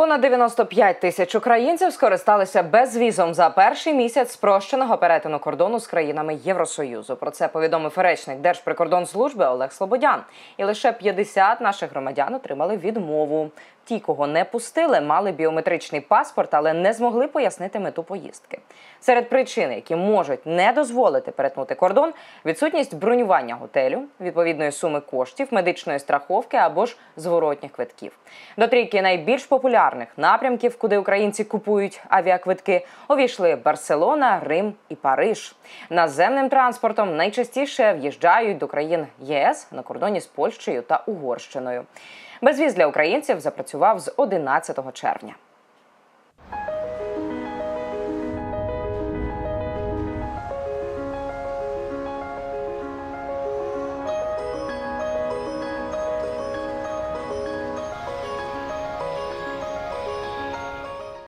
Понад 95 тисяч українців скористалися безвізом за перший місяць спрощеного перетину кордону з країнами Євросоюзу. Про це повідомив речник Держприкордонслужби Олег Слободян. І лише 50 наших громадян отримали відмову. Ті, кого не пустили, мали біометричний паспорт, але не змогли пояснити мету поїздки. Серед причин, які можуть не дозволити перетнути кордон, відсутність бронювання готелю, відповідної суми коштів, медичної страховки або ж зворотніх квитків. До трійки найбільш популярних напрямків, куди українці купують авіаквитки, увійшли Барселона, Рим і Париж. Наземним транспортом найчастіше в'їжджають до країн ЄС на кордоні з Польщею та Угорщиною. Безвіз для українців запрацював з 11 червня.